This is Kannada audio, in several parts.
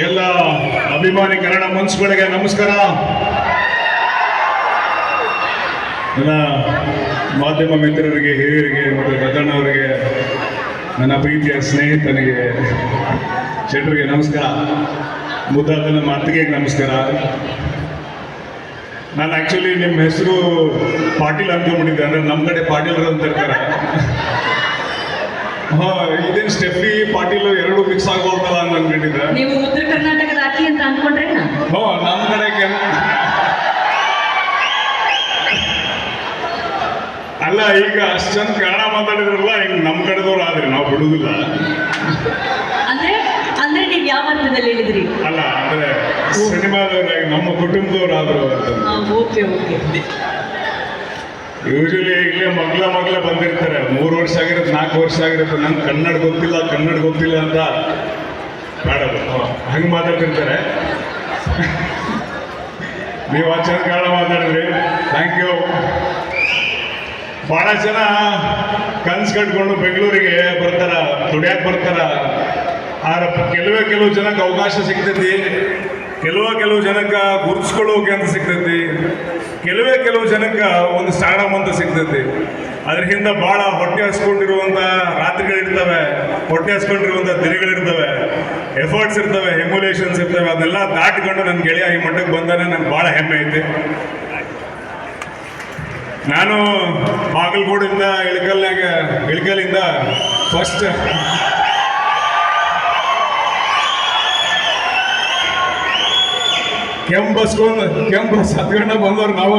ಎಲ್ಲ ಅಭಿಮಾನಿ ಕನ್ನಡ ಮನ್ಸುಗಳಿಗೆ ನಮಸ್ಕಾರ. ನನ್ನ ಮಾಧ್ಯಮ ಮಿತ್ರರಿಗೆ, ಹಿರಿಯರಿಗೆ, ಮತ್ತು ಗದಣ್ಣವರಿಗೆ ನನ್ನ ಪ್ರೀತಿಯ ಸ್ನೇಹಿತನಿಗೆ ಶೆಟ್ರಿಗೆ ನಮಸ್ಕಾರ. ಮುದ್ದಾದ ನಮ್ಮ ಅತ್ತಿಗೆ ನಮಸ್ಕಾರ. ನಾನು ಆ್ಯಕ್ಚುಲಿ ನಿಮ್ಮ ಹೆಸರು ಪಾಟೀಲ್ ಅನ್ಕೊಂಡ್ಬಿಟ್ಟಿದ್ದೆ ಅಂದರೆ ನಮ್ಮ ಕಡೆ ಪಾಟೀಲ್ ಅಂತ ಇರ್ತಾರೆ ಇದೇನು ಸ್ಟೆಫಿ ಪಾಟೀಲ್ ಎರಡು ಮಿಕ್ಸ್ ಆಗೋಗ್ತಲ್ಲ ಅಂತ ಅನ್ಕೊಂಡಿದ್ದೆ ನೀವು ಉತ್ತರ ಕರ್ನಾಟಕದ ಅಕ್ಕಿ ಅಂತ ಅನ್ಕೊಂಡ್ರೆ ಹೋ ನಮ್ಮ ಕಡೆ ಅಲ್ಲ ಈಗ ಅಷ್ಟು ಚಂದ ಕನ್ನಡ ಮಾತಾಡಿದ್ರಲ್ಲ ಹಿಂಗ್ ನಮ್ಮ ಕಡೆದವ್ರು ಆದ್ರೆ ನಾವು ಬಿಡುದಿಲ್ಲ. ಅಂದ್ರೆ ಅಂದ್ರೆ ನೀವು ಯಾವ ಅರ್ಥದಲ್ಲಿ ಹೇಳಿದ್ರಿ? ಅಲ್ಲ ಅಂದ್ರೆ ಸಿನಿಮಾದವ್ರಾಗಿ ನಮ್ಮ ಕುಟುಂಬದವ್ರು ಆದ್ರು ಓಕೆ ಓಕೆ ಯೂಶಲಿ ಈಗಲೇ ಮಗ್ಲ ಮಗ್ಲ ಬಂದಿರ್ತಾರೆ. ಮೂರು ವರ್ಷ ಆಗಿರುತ್ತೆ ನಾಲ್ಕು ವರ್ಷ ಆಗಿರುತ್ತೆ ನಂಗೆ ಕನ್ನಡ ಗೊತ್ತಿಲ್ಲ ಕನ್ನಡ ಗೊತ್ತಿಲ್ಲ ಅಂತ ಬೇಡದು ಹಂಗೆ ಮಾತಾಡ್ತಿರ್ತಾರೆ. ನೀವು ಆ ಕಾರಣ ಮಾತಾಡಿದ್ರಿ? ಥ್ಯಾಂಕ್ ಯು ಭಾಳ ಜನ ಕನ್ಸು ಕಟ್ಕೊಂಡು ಬೆಂಗಳೂರಿಗೆ ಬರ್ತಾರ ದುಡಿಯಕ್ಕೆ ಬರ್ತಾರ. ಆದ್ರೆ ಕೆಲವೇ ಕೆಲವು ಜನಕ್ಕೆ ಅವಕಾಶ ಸಿಗ್ತೈತಿ. ಕೆಲವೇ ಕೆಲವು ಜನಕ್ಕೆ ಗುರುತಿಸ್ಕೊಳ್ಳೋಕೆ ಅಂತ ಸಿಗ್ತೈತಿ. ಕೆಲವೇ ಕೆಲವು ಜನಕ್ಕೆ ಒಂದು ಸ್ಟಾರ್ಡಮ್ ಅಂತ ಸಿಗ್ತೈತಿ. ಅದರಿಂದ ಭಾಳ ಹೊಟ್ಟೆ ಹಸ್ಕೊಂಡಿರುವಂಥ ರಾತ್ರಿಗಳಿರ್ತವೆ, ಹೊಟ್ಟೆ ಹಸ್ಕೊಂಡಿರುವಂಥ ದಿನಗಳಿರ್ತವೆ ಎಫರ್ಟ್ಸ್ ಇರ್ತವೆ ಎಮ್ಯುಲೇಷನ್ಸ್ ಇರ್ತವೆ, ಅದನ್ನೆಲ್ಲ ದಾಟ್ಕೊಂಡು ನನ್ನ ಗೆಳೆಯ ಈ ಮಟ್ಟಕ್ಕೆ ಬಂದಾನೆ ನನಗೆ ಭಾಳ ಹೆಮ್ಮೆ ಐತಿ. ನಾನು ಬಾಗಲಕೋಡಿಂದ ಇಳಕಲ್ನಾಗ ಇಳಕಲ್ಲಿಂದ ಫಸ್ಟ್ ಕೆಂಪು ಬಸ್ಕೊಂಡು ಕೆಂಪು ಬಸ್ ಹತ್ಕೊಂಡು ಬಂದವ್ರು ನಾವು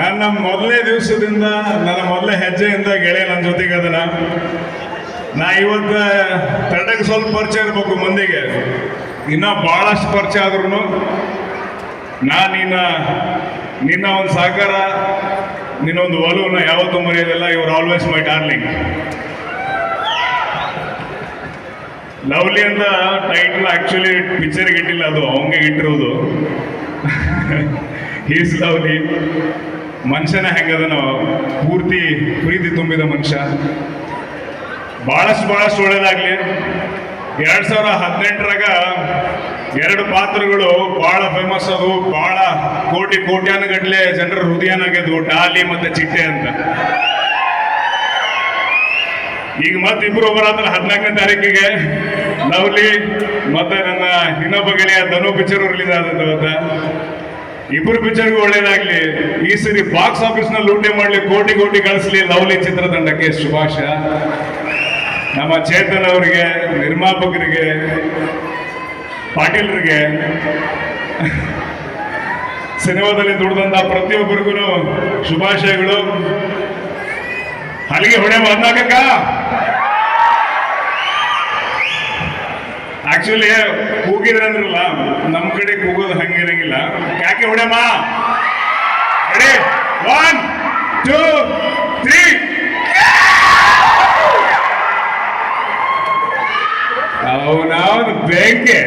ನನ್ನ ಮೊದಲನೇ ದಿವಸದಿಂದ, ನನ್ನ ಮೊದಲನೇ ಹೆಜ್ಜೆಯಿಂದ ಗೆಳೆಯ ನನ್ನ ಜೊತೆಗೆ ಅದನ್ನ. ನಾ ಇವತ್ತು ತಡಕ್ಕೆ ಸ್ವಲ್ಪ ಪರಿಚಯ ಇರಬೇಕು ಮಂದಿಗೆ. ಇನ್ನೂ ಭಾಳಷ್ಟು ಪರಿಚಯ ಆದ್ರೂ ನಾ ನಿನ್ನ ನಿನ್ನ ಒಂದು ಸಹಕಾರ, ನಿನ್ನೊಂದು ಒಂದು ಯಾವತ್ತು ಯಾವತ್ತೂ ಮರೆಯೋದಿಲ್ಲ. ಇವ್ರು ಆಲ್ವೇಸ್ ಮೈ ಡಾರ್ಲಿಂಗ್ ಲವ್ಲಿ ಅಂತ ಟೈಟಲ್ ಆಕ್ಚುಲಿ ಪಿಕ್ಚರ್ಗೆ ಇಟ್ಟಿಲ್ಲ ಅದು, ಅವಂಗೆ ಇಟ್ಟಿರೋದು. ಈಸ್ ಲವ್ಲಿ ಮನುಷ್ಯನ ಹೆಂಗದನ ಪೂರ್ತಿ ಪ್ರೀತಿ ತುಂಬಿದ ಮನುಷ್ಯ. ಭಾಳಷ್ಟು ಭಾಳಷ್ಟು ಒಳ್ಳೇದಾಗಲಿ. ಎರಡು ಸಾವಿರ ಹದಿನೆಂಟರಾಗ ಎರಡು ಪಾತ್ರಗಳು ಭಾಳ ಫೇಮಸ್ ಅದು ಭಾಳ ಕೋಟಿ ಕೋಟ್ಯಾನುಗಟ್ಲೆ ಜನರ ಹೃದಯನಾಗೆದು ಡಾಲಿ ಮತ್ತು ಚಿಟ್ಟೆ ಅಂತ. ಈಗ ಮತ್ತೆ ಇಬ್ರು ಬರತ್ರ ಹದಿನಾಲ್ಕನೇ ತಾರೀಕಿಗೆ ಲವ್ಲಿ ಮತ್ತೆ ನನ್ನ ಇನ್ನೊಬ್ಬ ಗೆಳೆಯ ಧನು ಪಿಕ್ಚರ್ ರಿಲೀಸ್ ಆದಂತ ಇಬ್ರು ಇಬ್ಬರು ಪಿಕ್ಚರ್ಗೂ ಒಳ್ಳೇದಾಗ್ಲಿ. ಈ ಸರಿ ಬಾಕ್ಸ್ ಆಫೀಸ್ನಲ್ಲಿ ಲೂಟಿ ಮಾಡ್ಲಿ, ಕೋಟಿ ಕೋಟಿ ಕಳಿಸ್ಲಿ ಲವ್ಲಿ ಚಿತ್ರತಂಡಕ್ಕೆ ಶುಭಾಶ ನಮ್ಮ ಚೇತನ್ ಅವರಿಗೆ, ನಿರ್ಮಾಪಕರಿಗೆ, ಪಾಟೀಲ್ರಿಗೆ, ಸಿನಿಮಾದಲ್ಲಿ ದುಡಿದಂತ ಪ್ರತಿಯೊಬ್ಬರಿಗೂ ಶುಭಾಶಯಗಳು. ಅಲ್ಲಿಗೆ ಹೊಡೆ ಬಂದಾಕಕ್ಕ ಆಕ್ಚುಲಿ ಕೂಗಿದ್ರೆ ಅಂದ್ರಲ್ಲ ನಮ್ಮ ಕಡೆ ಕೂಗೋದು ಹಂಗಿರಂಗಿಲ್ಲ ಯಾಕೆ ಹೊಡೆಮ್ಮ ಒನ್ ಟೂ ತ್ರೀ ಅವನವನು ಬೆಂಕಿ.